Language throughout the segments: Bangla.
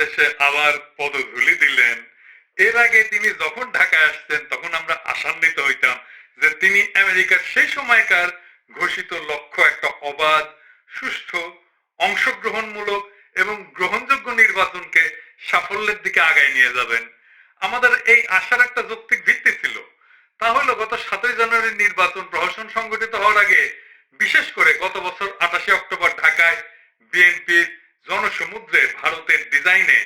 বাংলাদেশে আবার পদধূলি দিলেন। এর আগে তিনি যখন ঢাকায় আসতেন, তখন আমরা আশান্বিত হইতাম যে তিনি আমেরিকার সেই সময়কার ঘোষিত লক্ষ্য একটা অবাধ, সুষ্ঠু, অংশগ্রহণমূলক এবং গ্রহণযোগ্য নির্বাচনকে সাফল্যের দিকে আগায় নিয়ে যাবেন। আমাদের এই আশার একটা যৌক্তিক ভিত্তি ছিল। তা হলো গত সাতই জানুয়ারির নির্বাচন প্রহসন সংগঠিত হওয়ার আগে, বিশেষ করে গত বছর আঠাশে অক্টোবর ঢাকায় বিএনপির জনসমুদ্রে ভারতের ডিজাইনে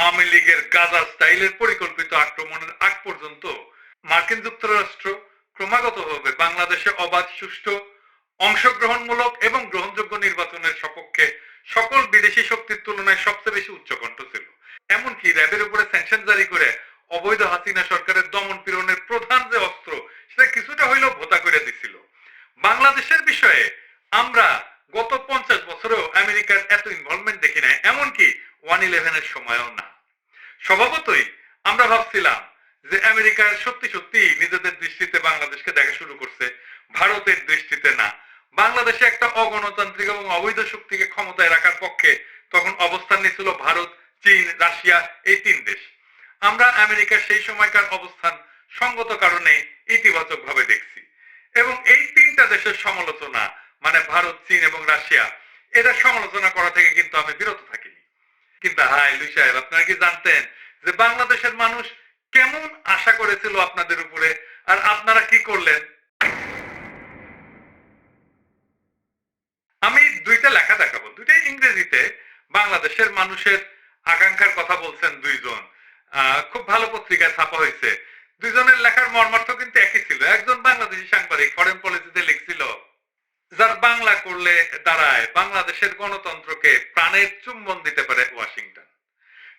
আওয়ামী লীগের গাজা স্টাইলের পরিকল্পিত আক্রমণের আগ পর্যন্ত মার্কিন যুক্তরাষ্ট্র ক্রমাগতভাবে বাংলাদেশে অবাধ, সুষ্ঠু, অংশগ্রহণমূলক এবং গ্রহণযোগ্য নির্বাচনের সপক্ষে সকল বিদেশি শক্তির তুলনায় সবচেয়ে বেশি উচ্চকণ্ঠ ছিল। এমনকি র্যাবের উপরে স্যাংশন জারি করে অবৈধ হাসিনা সরকারের দমন পীড়নের প্রধান যে অস্ত্র, সেটা কিছুটা হইলেও ভোতা করে দিছিল। বাংলাদেশের বিষয়ে আমরা গত পঞ্চাশ বছরেও আমেরিকার এত ইনভলভমেন্ট দেখি নাই এমনকি ওয়ান ইলেভেনের সময়ও না। স্বভাবতই আমরা ভাবছিলাম যে আমেরিকার সত্যি সত্যি নিজেদের দৃষ্টিতে বাংলাদেশকে দেখা শুরু করছে, ভারতের দৃষ্টিতে না। বাংলাদেশে একটা অগণতান্ত্রিক এবং অবৈধ শক্তিকে ক্ষমতায় রাখার পক্ষে তখন অবস্থান নিয়েছিল ভারত, চীন, রাশিয়া, এই তিন দেশ। আমরা আমেরিকার সেই সময়কার অবস্থান সঙ্গত কারণে ইতিবাচক ভাবে দেখছি। এবং এই তিনটা দেশের সমালোচনা মানে ভারত, চীন এবং রাশিয়া, এটা সমালোচনা করা থেকে কিন্তু আমি বিরত থাকিনি কিন্তু হাই লুই সাহেব, আপনারা কি জানতেন যে বাংলাদেশের মানুষ কেমন আশা করেছিল আপনাদের উপরে? আর আপনারা কি করলেন? আমি দুইটা লেখা দেখাবো। দুইটাই ইংরেজিতে বাংলাদেশের মানুষের আকাঙ্ক্ষার কথা বলছেন দুইজন। খুব ভালো পত্রিকায় ছাপা হয়েছে। দুইজনের লেখার মর্মার্থ কিন্তু একই ছিল। একজন বাংলাদেশি সাংবাদিক ফরেন পলিসিতে লিখছিল যার বাংলা করলে দাঁড়ায়, বাংলাদেশের গণতন্ত্রকে প্রাণের চুম্বন দিতে পারে ওয়াশিংটন।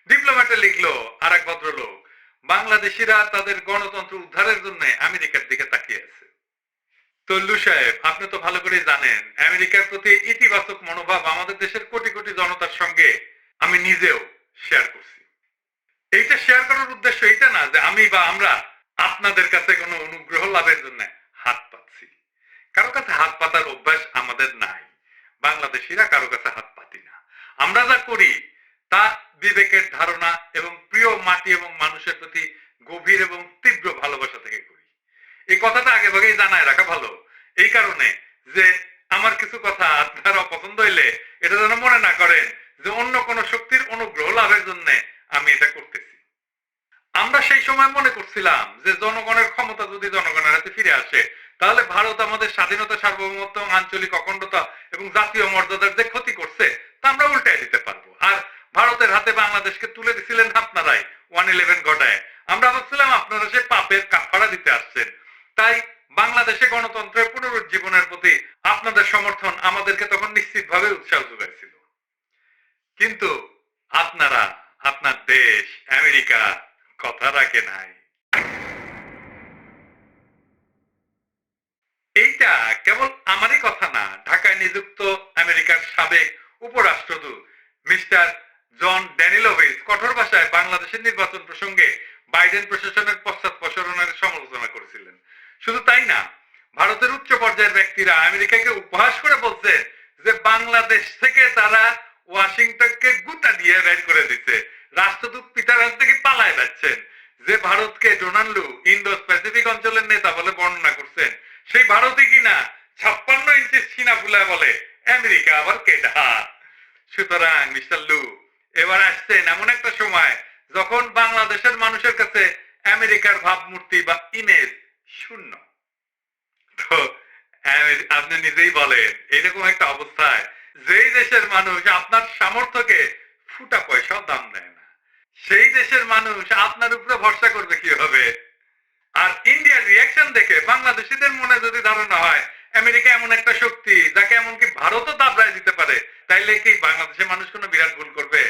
ডিপ্লোম্যাটে লিখলো আর এক ভদ্রলোক, বাংলাদেশিরা তাদের গণতন্ত্র উদ্ধারের জন্য আমেরিকার দিকে তাকিয়ে আছে। তল্লু সাহেব, আপনি তো ভালো করে জানেন, আমেরিকার প্রতি ইতিবাচক মনোভাব আমাদের দেশের কোটি কোটি জনতার সঙ্গে আমি নিজেও শেয়ার করছি। এইটা শেয়ার করার উদ্দেশ্য এইটা না যে আমি বা আমরা আপনাদের কাছে কোনো অনুগ্রহ লাভের জন্য কারও কাছে হাত পাতার অভ্যাস আমাদের নাই। বাংলাদেশিরা কারও কাছে হাত পাতি না। আমরা যা করি, তা বিবেকের ধারণা এবং প্রিয় মাটি এবং মানুষের প্রতি গভীর এবং তীব্র ভালোবাসা থেকে করি। এই কথাটা আগে ভাগেই জানায় রাখা ভালো। এই কারণে যে আমার কিছু কথা আপনার অপছন্দ হইলে এটা যেন মনে না করেন যে অন্য কোন শক্তির অনুগ্রহ লাভের জন্য আমি এটা করতেছি। আমরা সেই সময় মনে করছিলাম যে জনগণের ক্ষমতা যদি জনগণের হাতে ফিরে আসে তাহলে ভারত আমাদের স্বাধীনতা সার্বভৌমত্ব, আঞ্চলিক অখণ্ডতা এবং জাতীয় মর্যাদার যে ক্ষতি করছে, তা আমরা উল্টাই দিতে পারব। আর ভারতের হাতে বাংলাদেশকে তুলে দিছিলেন আপনারাই ওয়ান ইলেভেন ঘটায়। আমরা ভাবছিলাম আপনারা সে পাপের কাফারা দিতে আসছেন। তাই বাংলাদেশে গণতন্ত্রের পুনরুজ্জীবনের প্রতি আপনাদের সমর্থন আমাদেরকে তখন নিশ্চিতভাবে উৎসাহ যোগাইছিল। কিন্তু আপনারা, আপনার দেশ, আমেরিকা, কথা রাখে নাই। এইটা কেবল আমারই কথা না, ঢাকায় নিযুক্ত আমেরিকার সাবেক উপরাষ্ট্রদূত মিস্টার জন ড্যানিলোভিস কঠোর ভাষায় বাংলাদেশের নির্বাচন প্রসঙ্গে বাইডেন প্রশাসনের পশ্চাৎপসরণের সমালোচনা করেছিলেন। শুধু তাই না, ভারতের উচ্চ পর্যায়ের ব্যক্তিরা আমেরিকাকে উপহাস করে বলছে যে বাংলাদেশ থেকে তারা ওয়াশিংটনকে গুতা দিয়ে বের করে দিচ্ছে। রাষ্ট্রদূত পিতার হাস থেকে পালায় যাচ্ছেন। যে ভারতকে ডোনাল্ডু ইন্দো প্যাসিফিক অঞ্চলের নেতা বলে বর্ণনা করছেন সেই ভারতই কিনা ছাপ্পান্ন ইঞ্চি সিনা ফুলায় বলে, আমেরিকা আবার কেডা? সুতরাং মিস্টার লু, এবার আসছেন এমন একটা সময় যখন বাংলাদেশের মানুষের কাছে আমেরিকার ভাবমূর্তি বা ইমেজ শূন্য। তো আপনি নিজেই বলেন এইরকম একটা অবস্থায় যেই দেশের মানুষ আপনার সামর্থ্যকে ফুটা পয়সাও দাম দেয় না। সেই দেশের মানুষ আপনার উপরে ভরসা করবে কীভাবে? আর ইন্ডিয়ার রিয়াকশন দেখে বাংলাদেশিদের মনে যদি ধারণা হয়, আমেরিকা এমন একটা শক্তি যাকে এমনকি ভারতও দাবড়ায় দিতে পারে, তাইলে কি বাংলাদেশের মানুষ কোনো বিরাট ভুল করবে?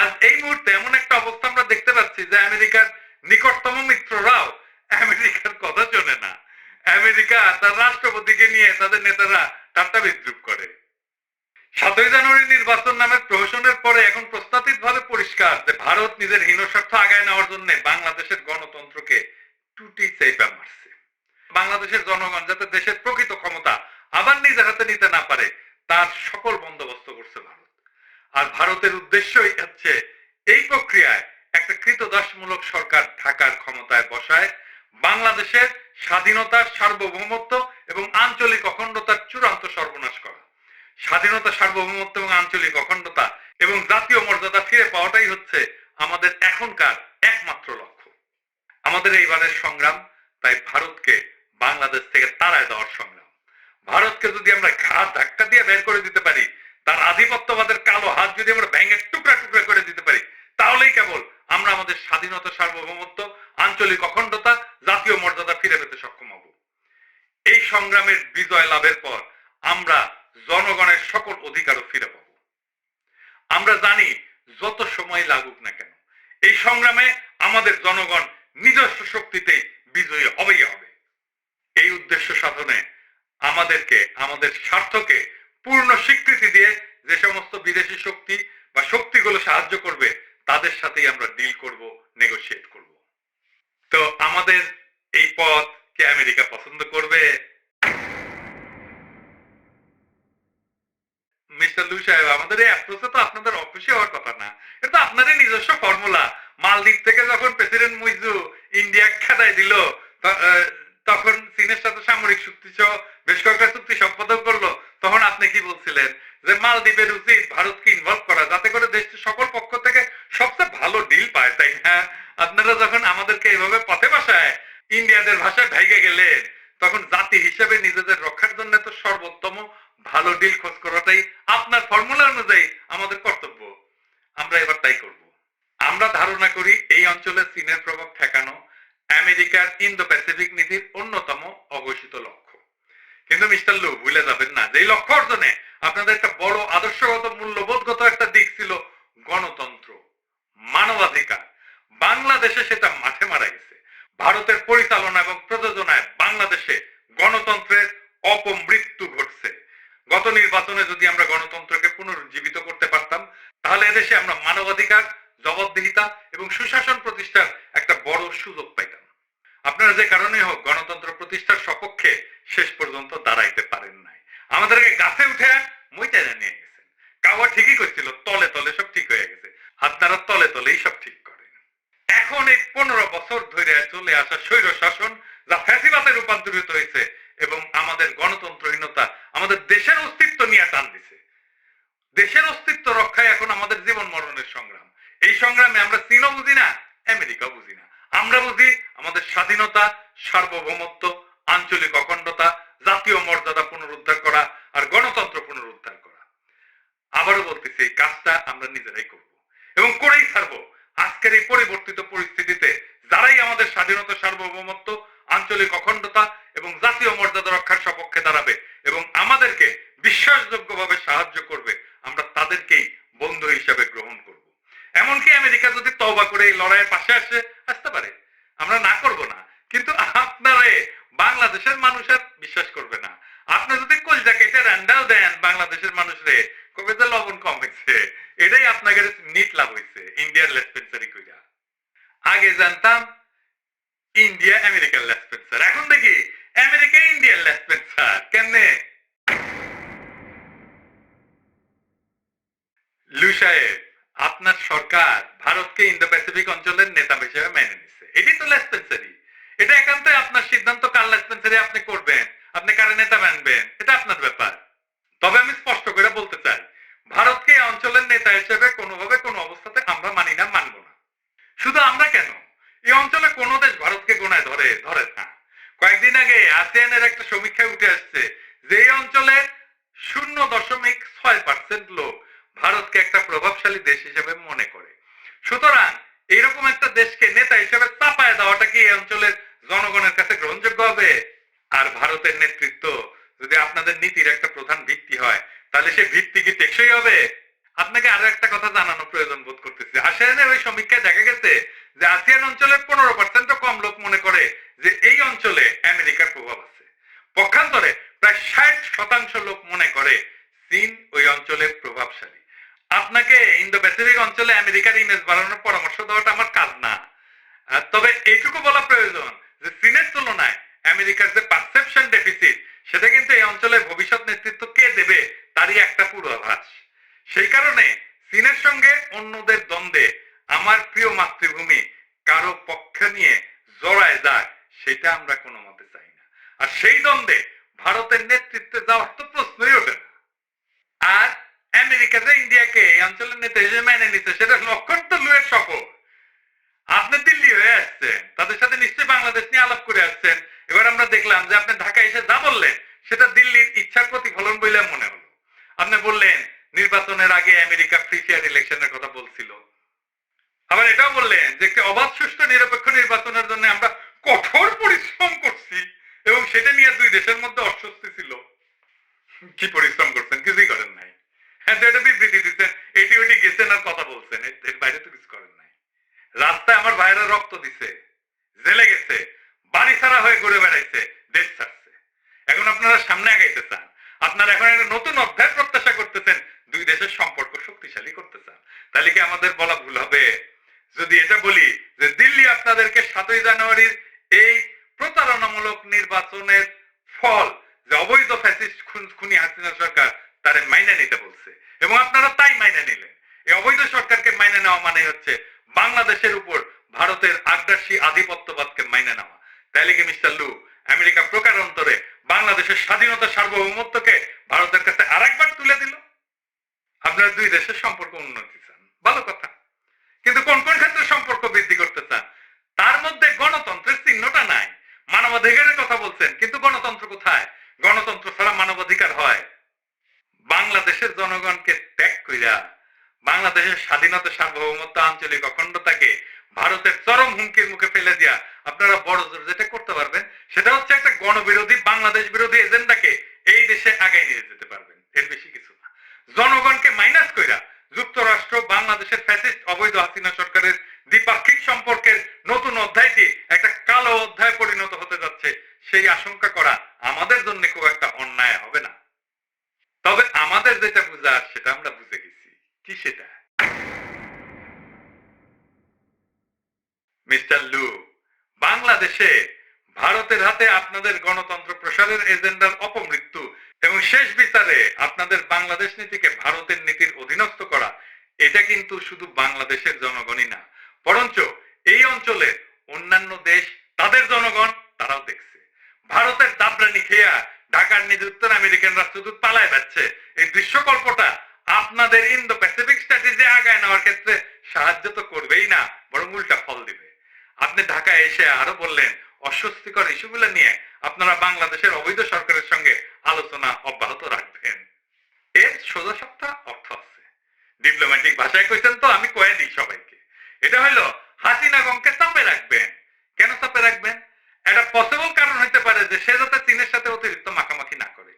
আজ এই মুহূর্তে এমন একটা অবস্থা আমরা দেখতে পাচ্ছি যে আমেরিকার নিকটতম মিত্ররাও আমেরিকার কথা শোনে না। আমেরিকা তার রাষ্ট্রপতিকে নিয়ে তাদের নেতারা ঠাট্টা বিদ্রুপ করে। সাতই জানুয়ারি নির্বাচন নামের প্রহসনের পরে এখন প্রস্তাবিত ভাবে পরিষ্কার যে ভারত নিজের হীন স্বার্থ আগায় নেওয়ার জন্য বাংলাদেশের গণতন্ত্রকে টুটি চেপা মারছে বাংলাদেশের জনগণ যাতে দেশের প্রকৃত ক্ষমতা আবার নিজের হাতে নিতে না পারে, তার সকল বন্দোবস্ত করছে ভারত। আর ভারতের উদ্দেশ্যই হচ্ছে এই প্রক্রিয়ায় একটা কৃতদাসমূলক সরকার ঢাকার ক্ষমতায় বসায়। বাংলাদেশের স্বাধীনতার সার্বভৌমত্ব এবং আঞ্চলিক অখণ্ডতার চূড়ান্ত সর্বনাশ করা। স্বাধীনতা, সার্বভৌমত্ব এবং আঞ্চলিক অখণ্ডতা এবং জাতীয় মর্যাদা ফিরে পাওয়াটাই হচ্ছে আমাদের এখনকার একমাত্র লক্ষ্য। আমাদের এইবারের সংগ্রাম, তাই ভারতকে বাংলাদেশ থেকে তাড়ায় দেওয়ার সংগ্রাম। ভারতকে যদি আমরা ঘাট ধাক্কা দিয়ে বের করে দিতে পারি, তার আধিপত্যবাদের কালো হাত যদি আমরা ভেঙে টুকরা টুকরা করে দিতে পারি, তাহলেই কেবল আমরা আমাদের স্বাধীনতা, সার্বভৌমত্ব, আঞ্চলিক অখণ্ডতা, জাতীয় মর্যাদা ফিরে পেতে সক্ষম হব। এই সংগ্রামের বিজয় লাভের পর আমরা জনগণের সকল অধিকারও ফিরে পাব। আমরা জানি যত সময় লাগুক না কেন, এই সংগ্রামে আমাদের জনগণ নিজস্ব শক্তিতে বিজয়ী হবেই হবে। এই উদ্দেশ্য সাধনে আমাদেরকে, আমাদের স্বার্থকে পূর্ণ স্বীকৃতি দিয়ে যে সমস্ত বিদেশি শক্তি বা শক্তিগুলো সাহায্য করবে, তাদের সাথেই আমরা ডিল করব নেগোশিয়েট করব। তো আমাদের এই পথ কে আমেরিকা পছন্দ করবে? মিস্টার লু সাহেব, আমাদের এই অ্যাপ্রোচে তো আপনাদের অফিসে হওয়ার কথা না। এটা তো আপনাদের নিজস্ব ফর্মুলা মালদ্বীপ থেকে যখন প্রেসিডেন্ট মুইজু ইন্ডিয়া খেদাই দিল তখন চীনের সাথে সামরিক চুক্তি সহ বেশ কয়েকটা চুক্তি সম্পাদন করল। তখন আপনি কি বলছিলেন? যে মালদ্বীপের উচিত ভারতকে ইনভলভ করা, যাতে করে দেশটি সকল পক্ষ থেকে সবচেয়ে ভালো ডিল পায়, তাই না? আপনারা যখন আমাদেরকে এভাবে পথে বসায়, ইন্ডিয়াদের ভাষায় ভেগে গেলেন, তখন জাতি হিসেবে নিজেদের রক্ষার জন্য তো সর্বোত্তম ভালো ডিল খোঁজ করাটাই আপনার ফর্মুলা অনুযায়ী আমাদের কর্তব্য। আমরা এবার তাই করব। আমরা ধারণা করি এই অঞ্চলে চীনের প্রভাব ঠেকানো আমেরিকার ইন্দো প্যাসিফিক নীতির অন্যতম অঘোষিত লক্ষ্য। কিন্তু মিস্টার লু, ভুলে যাবেন না যে লক্ষ্য অর্জনে আপনাদের একটা বড় আদর্শগত মূল্যবোধগত একটা দিক ছিল গণতন্ত্র, মানবাধিকার। বাংলাদেশে সেটা মাঠে মারা গেছে। ভারতের পরিচালনা এবং প্রযোজনায় বাংলাদেশে গণতন্ত্রের অপমৃত্যু ঘটছে। গত নির্বাচনে যদি আমরা গণতন্ত্রকে পুনরুজ্জীবিত করতে পারতাম, তাহলে এদেশে আমরা মানবাধিকার জবাবদিহিতা এবং সুশাসন প্রতিষ্ঠার একটা বড় সুযোগ পাইতাম আপনারা যে কারণে হোক গণতন্ত্র প্রতিষ্ঠার সপক্ষে শেষ পর্যন্ত দাঁড়াইতে পারেন নাই। আমাদেরকে গাছে উঠে মইটাইনা নিয়ে গেছেন। কাওয়া ঠিকই করছিল তলে তলে সব ঠিক হয়ে গেছে। আপনারা তলে তলেই সব ঠিক করেন এখন এই পনেরো বছর ধরে চলে আসা স্বৈর শাসন যা ফ্যাসিবাদে রূপান্তরিত হয়েছে এবং আমাদের গণতন্ত্রহীনতা আমাদের দেশের অস্তিত্ব নিয়ে টান দিছে। দেশের অস্তিত্ব রক্ষায় এখন আমাদের জীবন মরণের সংগ্রাম। এই সংগ্রামে আমরা চীনও বুঝি না আমেরিকা বুঝি না। আমরা বুঝি আমাদের স্বাধীনতা, সার্বভৌমত্ব, আঞ্চলিক অখণ্ডতা, জাতীয় মর্যাদা পুনরুদ্ধার করা আর গণতন্ত্র পুনরুদ্ধার করা। আবারও বলতেছি, এই কাজটা আমরা নিজেরাই করব এবং করেই ছাড়বো। আজকের এই পরিবর্তিত পরিস্থিতিতে যারাই আমাদের স্বাধীনতা, সার্বভৌমত্ব, আঞ্চলিক অখণ্ডতা এবং জাতীয় মর্যাদা রক্ষার সপক্ষে দাঁড়াবে এবং আমাদেরকে বিশ্বাসযোগ্যভাবে সাহায্য করবে, আমরা তাদেরকেই বন্ধু হিসাবে গ্রহণ করব এমনকি আমেরিকা যদি তওবা করে এই লড়াইয়ের পাশে আসে আসতে পারে। আমরা না করব না। কিন্তু আপনারে বাংলাদেশের মানুষ আর বিশ্বাস করবে না। আপনি যদি কলজা কেটে রান্ডাও দেন বাংলাদেশের মানুষরে, কবে যে লবণ কম হয়েছে, এটাই আপনাকে নিট লাভ হয়েছে ইন্ডিয়ার লেসপেন্সারি কইরা। আগে জানতাম ইন্ডিয়া আমেরিকার লেসপেন্সার এখন দেখি আমেরিকা ইন্ডিয়ার লেসপেন্সার কেমনে? লু সাহেব, আপনার সরকার ভারতকে ইন্দো প্যাসিফিক অঞ্চলের নেতা হিসেবে মেনে নিচ্ছে এটি তো লেসপেন্সারি এটা একান্তই আপনার সিদ্ধান্ত কার লেসপেন্সারি আপনি করবেন? আপনি কারে নেতা মানবেন? এটা আপনার ব্যাপার। তবে আমি স্পষ্ট করে বলতে চাই, ভারতকে অঞ্চলের নেতা হিসেবে কোনোভাবে কোনো অবস্থাতে আমরা মানি না, মানব না। শুধু আমরা কেন? এই অঞ্চলে কোনো দেশ ভারতকে গোনায় ধরে ধরে না। কয়েকদিন আগে আসিয়ানের একটা সমীক্ষায় উঠে আসছে যে এই অঞ্চলের শূন্য দশমিক ছয় পার্সেন্ট লোক ভারতকে একটা প্রভাবশালী দেশ হিসেবে মনে করে। সুতরাং এইরকম একটা দেশকে নেতা হিসেবে চাপায় দেওয়াটা কি অঞ্চলের জনগণের কাছে গ্রহণযোগ্য হবে? আর ভারতের নেতৃত্ব যদি আপনাদের নীতির একটা প্রধান ভিত্তি হয়, তাহলে সে ভিত্তি কি টেকসই হবে? আপনাকে আরও একটা কথা জানানো প্রয়োজন বোধ করতেছি। আসিয়ানের ওই সমীক্ষায় দেখা গেছে যে, আসিয়ান অঞ্চলের পনেরো পার্সেন্ট কম লোক মনে করে যে এই অঞ্চলে আমেরিকার প্রভাব আছে পক্ষান্তরে প্রায় ষাট শতাংশ লোক মনে করে চীন ওই অঞ্চলে প্রভাবশালী আপনাকে ইন্দো প্যাসিফিক অঞ্চলে আমেরিকার ইমেজ বাড়ানোর পরামর্শ দেওয়াটা আমার কাজ না আহ, তবে এইটুকু বলা প্রয়োজন যে চীনের তুলনায় আমেরিকার যে পারসেপশন ডেফিসিট সেটা কিন্তু এই অঞ্চলের ভবিষ্যৎ নেতৃত্ব কে দেবে, তারই একটা পূর্বাভাস। সেই কারণে চীনের সঙ্গে অন্যদের দ্বন্দ্বে আমার প্রিয় মাতৃভূমি কারও পক্ষ নিয়ে জড়ায় যায়, সেটা আমরা কোনো মতে চাই না। আর সেই দ্বন্দ্বে ভারতের নেতৃত্বে যাওয়ার তো প্রশ্নই ওঠে না। আর আমেরিকা যে ইন্ডিয়াকে এই অঞ্চলের নেতা হিসেবে মেনে নিচ্ছে, সেটা লক্ষণ তো লুয়ের সফর আপনি দিল্লি হয়ে আসছেন। তাদের সাথে নিশ্চয়ই বাংলাদেশ নিয়ে আলাপ করে আসছেন। এবার আমরা দেখলাম যে আপনি ঢাকা এসে যা বললেন, সেটা দিল্লির ইচ্ছার প্রতিফলন বলে মনে হলো। আপনি বললেন, নির্বাচনের আগে আমেরিকা ফ্রি ইলেকশনের কথা বলছিল। আবার এটাও বললেন যে একটি অবাধ, সুষ্ঠু, নিরপেক্ষ নির্বাচনের জন্য আমরা কঠোর পরিশ্রম করছি এবং সেটা নিয়ে দুই দেশের মধ্যে অস্বস্তি ছিল। কি পরিশ্রম করছেন? কিছুই করেন নাই। হ্যাঁ তো এটা বিবৃতি দিচ্ছেন। এটি ওটি গেছেন আর কথা বলছেন। এর- বাইরে তো কিছু করেন নাই। রাস্তায় আমার ভাইরা রক্ত দিছে, জেলে গেছে, বাড়ি ছাড়া হয়ে ঘুরে বেড়াইছে, দেশ ছাড়ছে। এখন আপনারা সামনে আগাইতে চান। আপনারা এখন একটা নতুন অধ্যায় প্রত্যাশা করতেছেন দুই দেশের সম্পর্ক শক্তিশালী করতে চান তাহলে কি আমাদের বলা ভুল হবে যদি এটা বলি যে দিল্লি আপনাদেরকে সাতই জানুয়ারির এই প্রতারণামূলক নির্বাচনের ফল যে অবৈধ ফ্যাসিস্ট খুনি হাসিনা সরকার তারে মাইনে নিতে বলছে এবং আপনারা তাই মাইনে নিলেন এই অবৈধ সরকারকে মাইনে নেওয়া মানে হচ্ছে বাংলাদেশের উপর ভারতের আগ্রাসী আধিপত্যবাদকে মাইনে নেওয়া তাইলে কি মিস্টার লু আমেরিকা প্রকারান্তরে বাংলাদেশের স্বাধীনতা সার্বভৌমত্বকে ভারতের কাছে আরেকবার তুলে দিল আপনারা দুই দেশের সম্পর্ক উন্নতি চান ভালো কথা কিন্তু কোন কোন ক্ষেত্রে সম্পর্ক বৃদ্ধি করতে চান তার মধ্যে গণতন্ত্রের চিহ্নটা নাই মানবাধিকারের কথা বলছেন, কিন্তু গণতন্ত্র কোথায়? গণতন্ত্র ছাড়া মানবাধিকার হয়। বাংলাদেশের জনগণকে ত্যাগ কইরা বাংলাদেশের স্বাধীনতা, সার্বভৌমত্ব, আঞ্চলিক অখণ্ডতাকে ভারতের চরম হুমকির মুখে ফেলে দিয়া আপনারা বড় জোর যেটা করতে পারবেন, সেটা হচ্ছে একটা গণবিরোধী, বাংলাদেশ বিরোধী এজেন্ডাকে এই দেশে আগায় নিয়ে যেতে পারবেন। এর বেশি কিছু না। জনগণকে মাইনাস কইরা যুক্তরাষ্ট্র, বাংলাদেশের ফ্যাসিস্ট, অবৈধ হাসিনা সরকারের দ্বিপাক্ষিক সম্পর্কের নতুন অধ্যায়টি একটা কালো অধ্যায় পরিণত হতে যাচ্ছে। সেই আশঙ্কা করা আমাদের জন্য খুব একটা অন্যায় হবে না। তবে আমাদের যেটা বুঝার সেটা আমরা বুঝে গেছি। কি সেটা? মিস্টার লু, বাংলাদেশে ভারতের হাতে আপনাদের গণতন্ত্র প্রসারের এজেন্ডার অপমৃত্যু এবং শেষ বিচারে আপনাদের বাংলাদেশ নীতিকে ভারতের নীতির অধীনস্থ করা, এটা কিন্তু শুধু বাংলাদেশের জনগণই না বরঞ্চ এই অঞ্চলে অন্যান্য দেশ, তাদের জনগণ তারাও দেখছে। ভারতের দাবরানি খেয়া ঢাকার নিযুক্ত আমেরিকান রাষ্ট্রদূত পালায় যাচ্ছে এই দৃশ্যকল্পটা আপনাদের ইন্দো প্যাসিফিক স্ট্র্যাটেজি আগায় নেওয়ার ক্ষেত্রে সাহায্য তো করবেই না, বরং উল্টা ফল দিবে। আপনি ঢাকায় এসে আরও বললেন, অস্বস্তিকর ইস্যুগুলো নিয়ে আপনারা বাংলাদেশের অবৈধ সরকারের সঙ্গে আলোচনা অব্যাহত রাখবেন। এর সোজা সপ্তা অর্থ আছে। ডিপ্লোম্যাটিক ভাষায় কইছেন তো, আমি কয়ে দিই সবাইকে। এটা হলো হাসিনা গংকে চাপে রাখবেন। কেন চাপে রাখবেন? একটা পসিবল কারণ হইতে পারে যে, সে যাতে চীনের সাথে অতিরিক্ত মাখামাখি না করে।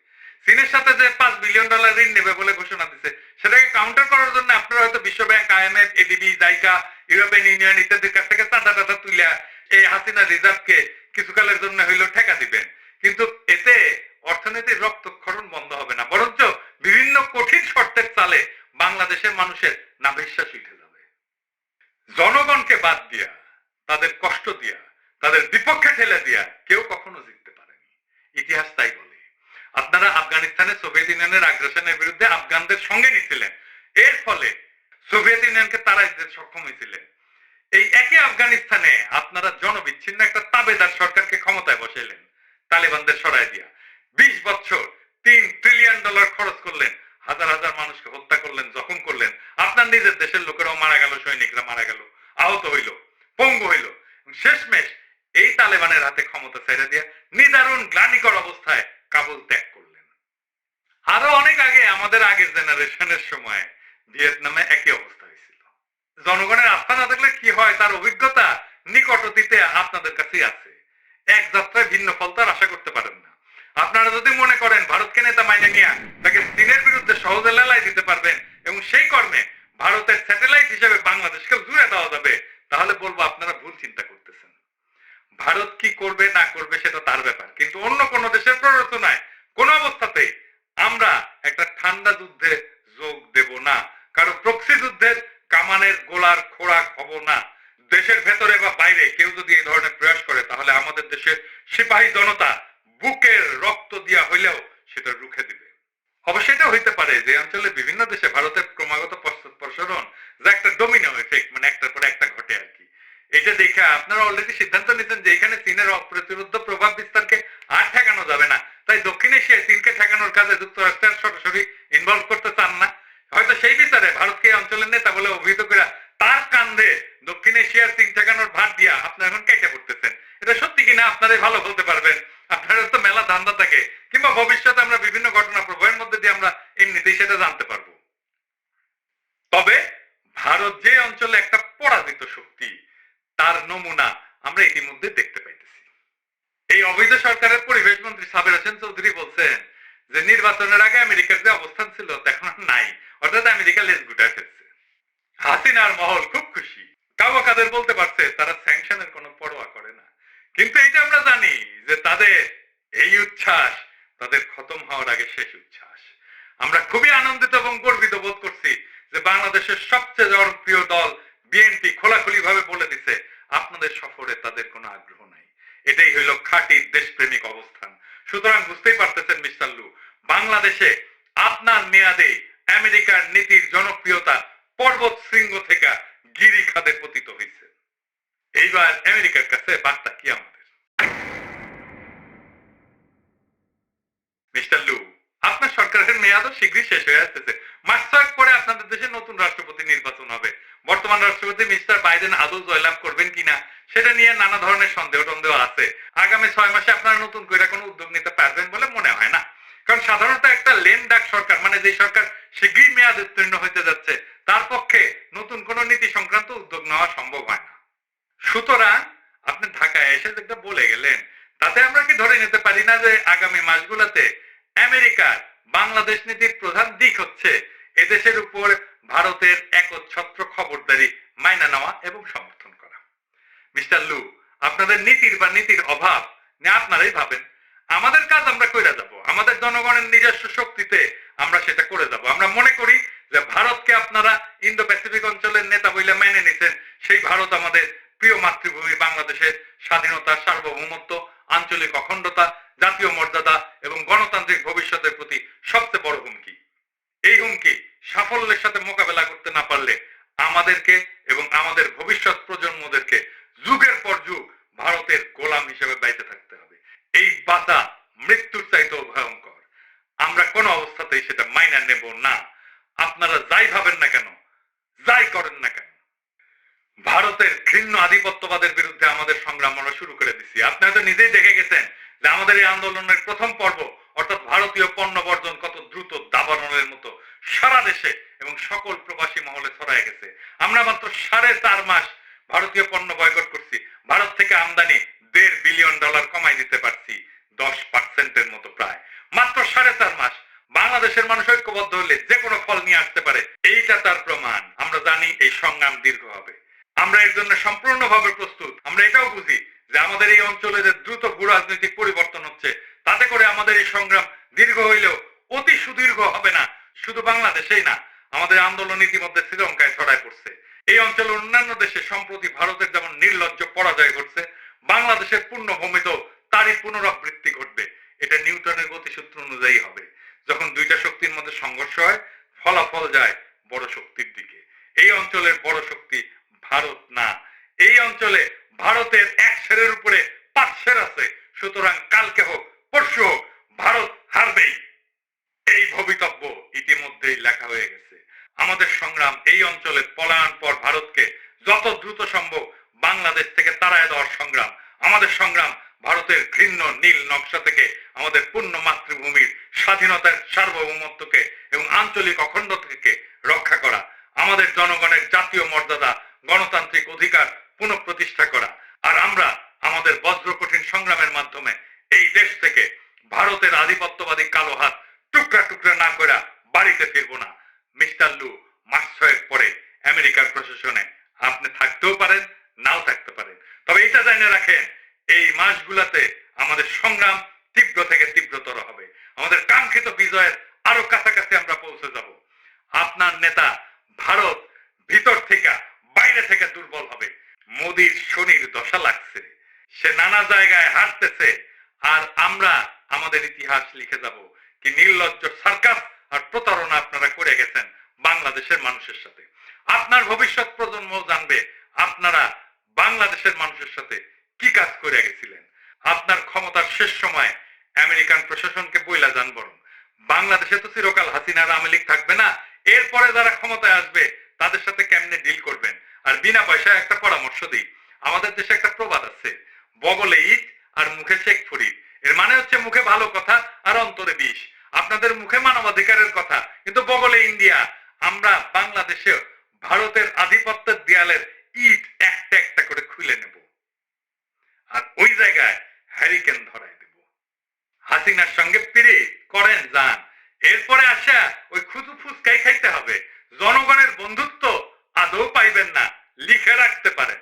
চীনের সাথে যে পাঁচ বিলিয়ন ডলার ঋণ নেবে বলে ঘোষণা দিছে, সেটাকে কাউন্টার করার জন্য আপনারা হয়তো বিশ্ব bank IMF ADB JICA, European Union ইত্যাদির কাছ থেকে চাঁদা টাদা তুলিয়া এই হাসিনা রিজার্ভকে কিছুকালের জন্য হইলেও ঠেকা দিবেন। কিন্তু এতে অর্থনীতির রক্তক্ষরণ বন্ধ হবে না, বরঞ্চ বিভিন্ন কঠিন শর্তের চালে বাংলাদেশের মানুষের নাভিশ্বাস জনগণকে বাদ দিয়া, তাদের কষ্ট দিয়া, তাদের বিপক্ষে ঠেলে দিয়া কেউ কখনো জিততে পারেনি। ইতিহাস তাই বলে। আপনারা আফগানিস্তানে সোভিয়েত ইউনিয়নের আগ্রাসনের বিরুদ্ধে আফগানদের সঙ্গে নিছিলেন। এর ফলে সোভিয়েত ইউনিয়নকে তারা সক্ষম হয়েছিলেন। এই একই আফগানিস্তানে আপনারা জনবিচ্ছিন্ন একটা তাবেদার সরকারকে ক্ষমতায় বসাইলেন, তালেবানদের সরাই দিয়া। বিশ বছর তিন ট্রিলিয়ন ডলার খরচ করলেন। হাজার হাজার মানুষকে হত্যা করলেন, জখম করলেন। আপনার নিজের দেশের লোকেরাও মারা গেল, সৈনিকরা মারা গেল, আহত হইল, পঙ্গু হইল। শেষমেশ এই তালেবানের হাতে ক্ষমতা ছেড়ে দিয়ে নিদারুণ গ্লানিকর অবস্থায় কাবুল ত্যাগ করলেন। আরও অনেক আগে, আমাদের আগের জেনারেশনের সময় ভিয়েতনামে একই অবস্থা হয়েছিল। জনগণের আস্থা না থাকলে কি হয়? তার অভিজ্ঞতা নিকট অতীতে আপনাদের কাছেই আছে। এক যাত্রায় ভিন্ন ফল তার আশা করতে পারেন আপনারা যদি মনে করেন ভারতকে নেতা মাইনে নিয়ে, তাকে চীনের বিরুদ্ধে সহজে লেলাই দিতে পারবেন, এবং সেই কর্মে ভারতের স্যাটেলাইট হিসেবে বাংলাদেশকে জুড়ে দেওয়া যাবে, তাহলে বলব আপনারা ভুল চিন্তা করতেছেন। ভারত কি করবে, না করবে, সেটা তার ব্যাপার। কিন্তু অন্য কোন দেশের প্ররোচনায়, কোন অবস্থাতেই আমরা একটা ঠান্ডা যুদ্ধে যোগ দেব না। কারও প্রক্সি যুদ্ধের কামানের গোলার খোরাক হব না। দেশের ভেতরে বা বাইরে কেউ যদি এই ধরনের প্রয়াস করে, তাহলে আমাদের দেশের সিপাহী জনতা বুকের রক্ত দিয়া হইলেও সেটা রুখে দিবে। অবশ্য এটা হইতে পারে যে অঞ্চলে বিভিন্ন দেশে ভারতের ক্রমাগত পশ্চাৎপসরণ যা একটা ডোমিনো এফেক্ট মানে একটার পর একটা ঘটে আর কি। এটা দেখে আপনারা অলরেডি সিদ্ধান্ত নিতেন যে এখানে চীনের অপ্রতিরোধ প্রভাব বিস্তারকে আর ঠেকানো যাবে না। তাই দক্ষিণ এশিয়ায় চীনকে ঠেকানোর কাজে যুক্তরাষ্ট্রের সরাসরি ইনভলভ করতে চান না। হয়তো সেই বিচারে ভারতকে অঞ্চলের নেতা বলে অভিহিত করে তার কান্দে দক্ষিণ এশিয়ার চীন ঠেকানোর ভার দিয়া আপনারা এখন কেটে পড়তেছেন। এটা সত্যি কিনা আপনারাই ভালো বলতে পারবেন। আপনাদের তো মেলা ধান্দা থাকে। কিংবা ভবিষ্যতে আমরা বিভিন্ন ঘটনা প্রবাহের মধ্যে দিয়ে আমরা এমনিতেই সেটা জানতে পারব। তবে ভারত যে অঞ্চলে একটা পরাজিত শক্তি, তার নমুনা আমরা ইতিমধ্যে দেখতে পাইতেছি। এই অবৈধ সরকারের পরিবেশ মন্ত্রী সাবের হোসেন চৌধুরী বলছেন যে, নির্বাচনের আগে আমেরিকার যে অবস্থান ছিল এখন নাই। অর্থাৎ আমেরিকা লেজ গুটায় ফেলছে। হাসিনার মহল খুব খুশি। কাউয়া কাদের বলতে পারছে, তারা স্যাংশনের কোনো পরোয়া করে না। কিন্তু এইটা আমরা জানি যে তাদের এই উচ্ছ্বাস, তাদের খতম হওয়ার আগে শেষ উচ্ছ্বাস। আমরা খুবই আনন্দিত এবং গর্বিত বোধ করছি যে বাংলাদেশের সবচেয়ে জনপ্রিয় দল বিএনপি খোলাখুলি ভাবে বলে দিছে, আপনাদের সফরে তাদের কোনো আগ্রহ নাই। এটাই হইল খাঁটি দেশপ্রেমিক অবস্থান। সুতরাং বুঝতেই পারতেছেন মিস্টার লু, বাংলাদেশে আপনার মেয়াদে আমেরিকার নীতির জনপ্রিয়তা পর্বত শৃঙ্গ থেকে গিরি খাদে পতিত হয়েছে এইবার আমেরিকার কাছে বার্তা কি আমাদের? মিস্টার লু, আপনার সরকারের মেয়াদও শীঘ্রই শেষ হয়ে আসতেছে। মাস ছয়েক পরে আপনাদের দেশে নতুন রাষ্ট্রপতি নির্বাচন হবে। বর্তমান রাষ্ট্রপতি মিস্টার বাইডেন আদৌ জয়লাভ করবেন কিনা, সেটা নিয়ে নানা ধরনের সন্দেহ টন্দেহ আছে। আগামী ছয় মাসে আপনারা নতুন করে কোনো উদ্যোগ নিতে পারবেন বলে মনে হয় না। কারণ সাধারণত একটা লেন ডাক সরকার মানে যে সরকার শীঘ্রই মেয়াদ উত্তীর্ণ হইতে যাচ্ছে, তার পক্ষে নতুন কোন নীতি সংক্রান্ত উদ্যোগ নেওয়া সম্ভব হয় না। সুতরাং আপনি ঢাকায় এসে যেটা বলে গেলেন, তাতে আমরা কি ধরে নিতে পারি না যে আগামী মাসগুলোতে আমেরিকার বাংলাদেশ নীতির প্রধান দিক হচ্ছে এদেশের উপর ভারতের একচ্ছত্র খবরদারি মাইনা নেওয়া এবং সমর্থন করা। মিস্টার লু, আপনাদের নীতির বা নীতির অভাব নিয়ে আপনারাই ভাবেন। আমাদের কাজ আমরা কইরা যাব। আমাদের জনগণের নিজস্ব শক্তিতে আমরা সেটা করে যাব। আমরা মনে করি যে ভারতকে আপনারা ইন্দো প্যাসিফিক অঞ্চলের নেতা বইলে মেনে নিছেন, সেই ভারত আমাদের প্রিয় মাতৃভূমি বাংলাদেশের স্বাধীনতা সার্বভৌমত্ব, আঞ্চলিক অখণ্ডতা, জাতীয় মর্যাদা এবং গণতান্ত্রিক ভবিষ্যতের প্রতি সবচেয়ে বড় হুমকি। এই হুমকি সাফল্যের সাথে মোকাবেলা করতে না পারলে আমাদেরকে এবং আমাদের ভবিষ্যৎ প্রজন্মদেরকে যুগের পর যুগ ভারতের গোলাম হিসেবে বাইতে থাকতে হবে। এই বাধা মৃত্যুর চাইতেও ভয়ঙ্কর। আমরা কোনো অবস্থাতেই সেটা মাইনা নেব না। আপনারা যাই ভাবেন না কেন, যাই করেন না কেন। ভারতের ঘৃণ্য আধিপত্যবাদের বিরুদ্ধে আমাদের সংগ্রাম আমরা শুরু করে দিছি। আপনারা তো নিজেই দেখে গেছেন যে আমাদের এই আন্দোলনের প্রথম পর্ব, অর্থাৎ ভারতীয় পণ্য বর্জন কত দ্রুত দাবানলের মতো সারা দেশে এবং সকল প্রবাসী মহলে ছড়ায় গেছে। আমরা মাত্র সাড়ে চার মাস ভারতীয় পণ্য বয়কট করছি। ভারত থেকে আমদানি দেড় বিলিয়ন ডলার কমাই দিতে পারছি, দশ পার্সেন্টের মতো প্রায়। মাত্র সাড়ে চার মাস। বাংলাদেশের মানুষ ঐক্যবদ্ধ হলে যে কোনো ফল নিয়ে আসতে পারে। এইটা তার প্রমাণ। আমরা জানি এই সংগ্রাম দীর্ঘ হবে। আমরা এর জন্য সম্পূর্ণভাবে প্রস্তুত। আমরা এটাও বুঝি যে আমাদের এই অঞ্চলে যে দ্রুত ভূ রাজনৈতিক পরিবর্তন হচ্ছে, তাতে করে আমাদের এই সংগ্রাম দীর্ঘ হইলেও অতি সুদীর্ঘ হবে না। শুধু বাংলাদেশেই না, আমাদের আন্দোলন ইতিমধ্যে শ্রীলঙ্কায় ছড়ায় পড়ছে। এই অঞ্চলের অন্যান্য দেশে সম্প্রতি ভারতের যেমন নির্লজ্জ পরাজয় ঘটছে বাংলাদেশের পূর্ণভূমিতেও তারই পুনরাবৃত্তি ঘটবে। এটা নিউটনের গতিসূত্র অনুযায়ী হবে। যখন দুইটা শক্তির মধ্যে সংঘর্ষ হয়, ফলাফল যায় বড় শক্তির দিকে। এই অঞ্চলের বড় শক্তি ভারত না। এই অঞ্চলে ভারতের এক সেরের উপরে পাঁচ সের আছে। সুতরাং কালকে হোক, পরশু হোক, ভারত হারবেই। এই ভবিতব্য ইতিমধ্যেই লেখা হয়ে গেছে। আমাদের সংগ্রাম এই অঞ্চলে পলায়ন পর ভারতকে যত দ্রুত সম্ভব বাংলাদেশ থেকে তাড়ায় দেওয়ার সংগ্রাম, আমাদের সংগ্রাম ভারতের ঘৃণ্য নীল নকশা থেকে আমাদের পূর্ণ মাতৃভূমির স্বাধীনতার সার্বভৌমত্বকে এবং আঞ্চলিক অখণ্ডতাকে রক্ষা করা, আমাদের জনগণের জাতীয় মর্যাদা, গণতান্ত্রিক অধিকার পুনঃপ্রতিষ্ঠা করা। আর আমরা আমাদের বজ্র কঠিন সংগ্রামের মাধ্যমে এই দেশ থেকে ভারতের আধিপত্যবাদী কালো হাত টুকরা টুকরা না করে বাড়িতে ফিরবো না। মিস্টার লু, মাস ছয়েক পরে আমেরিকার প্রশাসনে আপনি থাকতেও পারেন নাও থাকতে পারেন তবে এটা জানিয়ে রাখেন, এই মাসগুলাতে আমাদের সংগ্রাম তীব্র থেকে তীব্রতর হবে। আমাদের কাঙ্ক্ষিত বিজয়ের আরও কাছাকাছি আমরা পৌঁছে যাব। আপনার নেতা ভারত ভিতর থেকে বাইরে থেকে দুর্বল হবে। মোদির শনির দশা লাগছে। সে নানা জায়গায় হারতেছে। আর আমরা আমাদের ইতিহাস লিখে যাব। কি নির্লজ্জ সার্কাস আর প্রতারণা আপনারা করে গেছেন বাংলাদেশের মানুষের সাথে। আপনার ভবিষ্যৎ প্রজন্ম জানবে, আপনারা বাংলাদেশের মানুষের সাথে কি কাজ করে গেছিলেন? আপনার ক্ষমতার শেষ সময় আমেরিকান প্রশাসনকে বইলা যান বরং। বাংলাদেশে তো চিরকাল হাসিনার আওয়ামী লীগ থাকবে না। এরপরে যারা ক্ষমতায় আসবে, তাদের সাথে কেমনে ডিল করবেন? আর বিনা পয়সায় একটা পরামর্শ দিই। আমাদের দেশে একটা প্রবাদ আছে, বগলে ইট আর মুখে শেখ ফরিদ। এর মানে হচ্ছে মুখে ভালো কথা আর অন্তরে বিষ। আপনাদের মুখে মানবাধিকারের কথা, কিন্তু বগলে ইন্ডিয়া। আমরা বাংলাদেশে ভারতের আধিপত্যের দেয়ালের ইট একটা একটা করে খুলে নেব। আর ওই জায়গায় হ্যারিকেন ধরাই দেব। হাসিনার সঙ্গে পেরে করেন যান। এরপরে আসা ওই খুঁজু ফুচকাই খাইতে হবে? জনগণের বন্ধুত্ব আদৌ পাইবেন না, লিখে রাখতে পারেন।